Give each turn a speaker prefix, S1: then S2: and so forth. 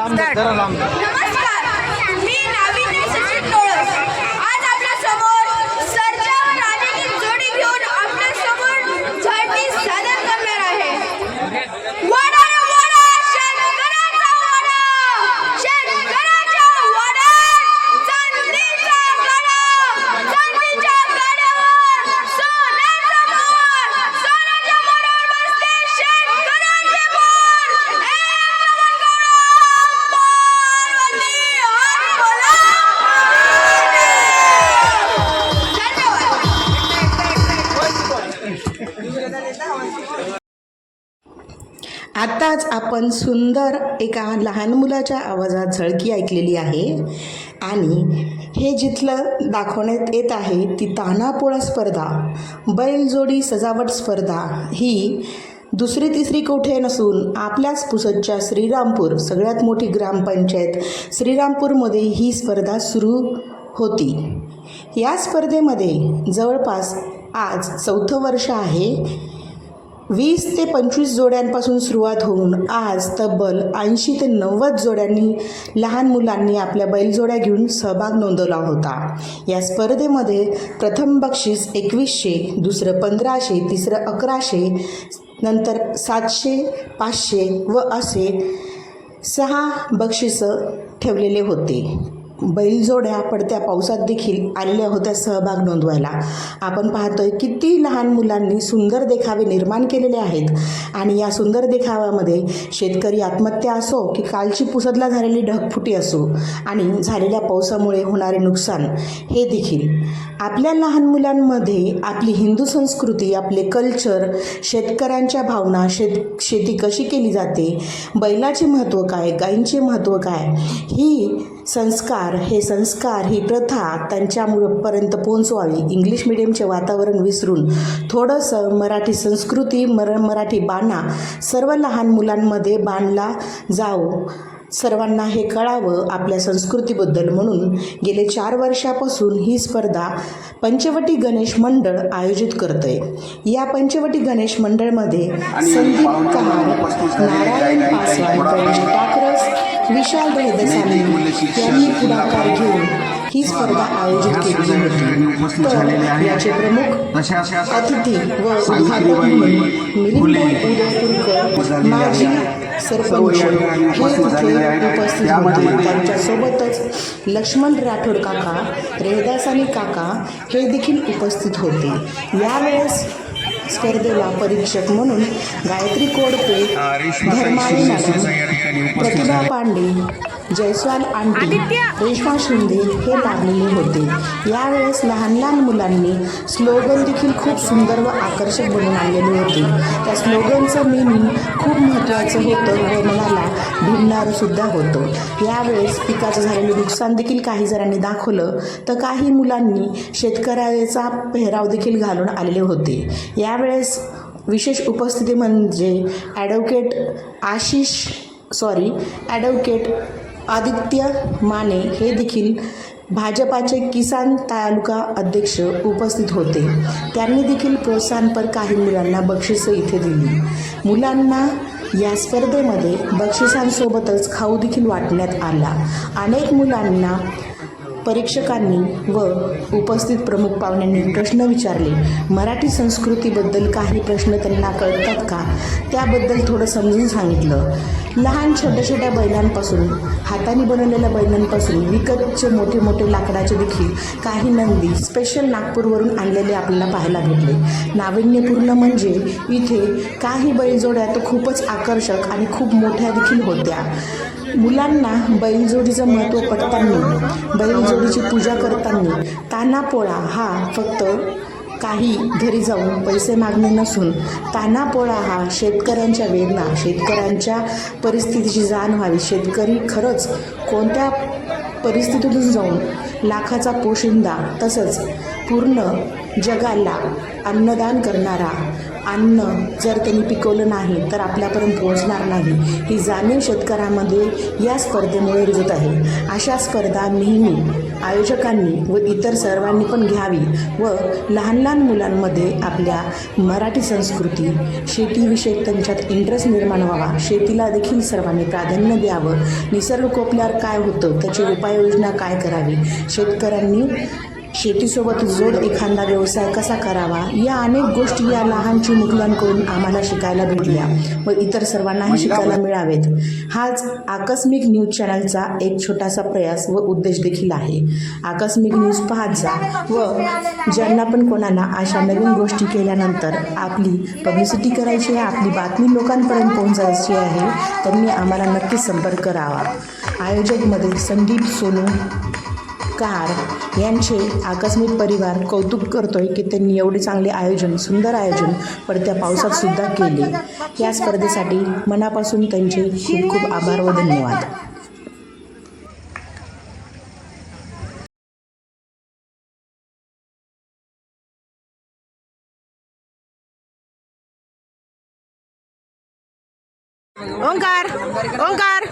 S1: लांब धरा लांब
S2: आत्ताच आपण सुंदर एका लहान मुलाच्या आवाजात झळकी ऐकलेली आहे. आणि हे जिथलं दाखवण्यात येत आहे ती तानापोळा स्पर्धा बैलजोडी सजावट स्पर्धा. ही दुसरी तिसरी कोठे नसून आपल्याच पुसदच्या श्रीरामपूर सगळ्यात मोठी ग्रामपंचायत श्रीरामपूरमध्ये ही स्पर्धा सुरू होती. या स्पर्धेमध्ये जवळपास आज चौथं वर्ष आहे. वीस ते पंचवीस जोड्यांपासून सुरुवात होऊन आज तब्बल ऐंशी ते नव्वद जोड्यांनी लहान मुलांनी आपल्या बैलजोड्या घेऊन सहभाग नोंदवला होता. या स्पर्धेमध्ये प्रथम बक्षीस एकवीसशे दुसरं पंधराशे तिसरं अकराशे नंतर सातशे पाचशे व असे सहा बक्षिसं ठेवलेले होते. बैलजोड्या पडत्या पावसात देखील आलेल्या होत्या सहभाग नोंदवायला. आपण पाहतोय किती लहान मुलांनी सुंदर देखावे निर्माण केलेले आहेत. आणि या सुंदर देखाव्यामध्ये शेतकरी आत्महत्या असो की कालची पुसदला झालेली ढगफुटी असो आणि झालेल्या पावसामुळे होणारे नुकसान हे देखील. आपल्या लहान मुलांमध्ये आपली हिंदू संस्कृती आपले कल्चर शेतकऱ्यांच्या भावना शेत शेती कशी केली जाते बैलाचे महत्त्व काय गायींचे महत्त्व काय ही संस्कार हे संस्कार ही प्रथा त्यांच्यापर्यंत पोहोचवावी. इंग्लिश मिडियमचे वातावरण विसरून थोडंसं मराठी संस्कृती मर मराठी बाणा सर्व लहान मुलांमध्ये बाणला जावो. सर्वांना हे कळावं आपल्या संस्कृतीबद्दल म्हणून गेले चार वर्षापासून ही स्पर्धा पंचवटी गणेश मंडळ आयोजित करतंय. या पंचवटी गणेश मंडळमध्ये संदीप कहार नारायण पासवान प्रवीण टाकरस विशाल रेहदसानी यांनी पुढाकार घेऊन ही स्पर्धा आयोजित केली. होती तर याचे प्रमुख अतिथी व उद्घाटक म्हणून मिलिंद उदयपूरकर माजी सरपंच हे तिथे उपस्थित होते. त्यांच्यासोबतच लक्ष्मण राठोड काका रेहदासानी काका हे देखील उपस्थित होते. यावेळेस स्पर्धेला परीक्षक म्हणून गायत्री कोडपे धर्माळी मॅडम प्रतिभा पांडे जयस्वाल आंटी रेश्मा शिंदे हे लागलेले होते. यावेळेस लहान लहान मुलांनी स्लोगन देखील खूप सुंदर व आकर्षक बनवून आणलेले होते. त्या स्लोगनचं मिनिंग खूप महत्त्वाचं होतं. सुद्धा होतो. यावेळेस पिकाचं झालेलं नुकसान देखील काही जणांनी दाखवलं तर काही मुलांनी शेतकऱ्याचा पेहराव देखील घालून आलेले होते. यावेळेस विशेष उपस्थिती म्हणजे advocate Ashish sorry advocate Aditya Mane हे देखील भाजपाचे किसान तालुका अध्यक्ष उपस्थित होते. त्यांनी देखील प्रोत्साहनपर काही मुलांना बक्षिसं इथे दिली. मुलांना या स्पर्धेमध्ये बक्षिसांसोबतच खाऊ देखील वाटण्यात आला. अनेक मुलांना परीक्षकांनी व उपस्थित प्रमुख पाहुण्यांनी प्रश्न विचारले. मराठी संस्कृतीबद्दल काही प्रश्न त्यांना कळतात का? त्याबद्दल थोडं समजून सांगितलं. लहान छोट्या छोट्या बैलांपासून हाताने बनवलेल्या बैलांपासून विकतचे मोठे मोठे लाकडाचे देखील काही नंदी स्पेशल नागपूरवरून आणलेले आपल्याला पाहायला भेटले. नाविन्यपूर्ण म्हणजे इथे काही बैलजोड्या तर खूपच आकर्षक आणि खूप मोठ्या देखील होत्या. मुलांना बैलजोडीचं महत्त्व पटताना बैलजोडीची पूजा करताना तानापोळा हा फक्त काही घरी जाऊन पैसे मागणे नसून तानापोळा हा शेतकऱ्यांच्या वेदना शेतकऱ्यांच्या परिस्थितीची जाण व्हावी. शेतकरी खरंच कोणत्या परिस्थितीतून जाऊन लाखाचा पोशिंदा तसंच पूर्ण जगाला अन्नदान करणारा अन्न जर त्यांनी पिकवलं नाही तर आपल्यापर्यंत पोहोचणार नाही. ही जाणीव शेतकऱ्यामध्ये या स्पर्धेमुळे रुजत आहे. अशा स्पर्धा नेहमी आयोजकांनी व इतर सर्वांनी पण घ्यावी व लहान लहान मुलांमध्ये आपल्या मराठी संस्कृती शेतीविषयक त्यांच्यात इंटरेस्ट निर्माण व्हावा. शेतीला देखील सर्वांनी प्राधान्य द्यावं. निसर्ग कोपल्यावर काय होतं? त्याची उपाययोजना काय करावी? शेतकऱ्यांनी शेतीसोबत जोड एखादा व्यवसाय कसा करावा? या अनेक गोष्टी या लहान चिमुकल्यांकडून आम्हाला शिकायला भेटल्या व इतर सर्वांनाही शिकायला मिळावेत. हाच आकस्मिक न्यूज चॅनलचा एक छोटासा प्रयास व उद्देश देखील आहे. आकस्मिक न्यूज पाहत जा व ज्यांना पण कोणाला अशा नवीन गोष्टी केल्यानंतर आपली पब्लिसिटी करायची आहे आपली बातमी लोकांपर्यंत पोहोचायची आहे त्यांनी आम्हाला नक्कीच संपर्क करावा. आयोजकमध्ये संदीप सोनू कार यांचे आकस्मिक परिवार कौतुक करतोय की त्यांनी एवढे चांगले आयोजन सुंदर आयोजन पडत्या पावसात सुद्धा केले. या स्पर्धेसाठी मनापासून त्यांचे खूप खूप आभार व धन्यवाद. ओंकार ओंकार.